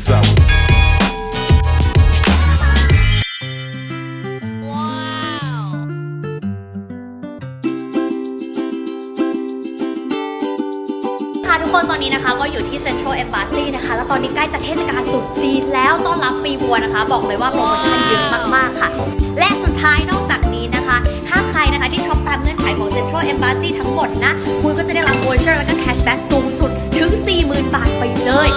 this hour. ค่ะทุกคนตอนนี้นะคะก็อยู่ที่ Central Embassy นะคะ แล้วตอนนี้ใกล้จะเทศกาลตรุษจีนแล้วต้อนรับปีบัวนะคะ บอกเลยว่าโปรโมชั่นเยอะมากๆค่ะ และสุดท้ายนอกจากนี้นะคะ ถ้าใครนะคะที่ช็อปตามเงื่อนไขของ Central Embassy ทั้งหมดนะ คุณก็จะได้รับโวเชอร์แล้วก็แคชแบ็กสูงสุดถึง 40,000 บาทไปเลย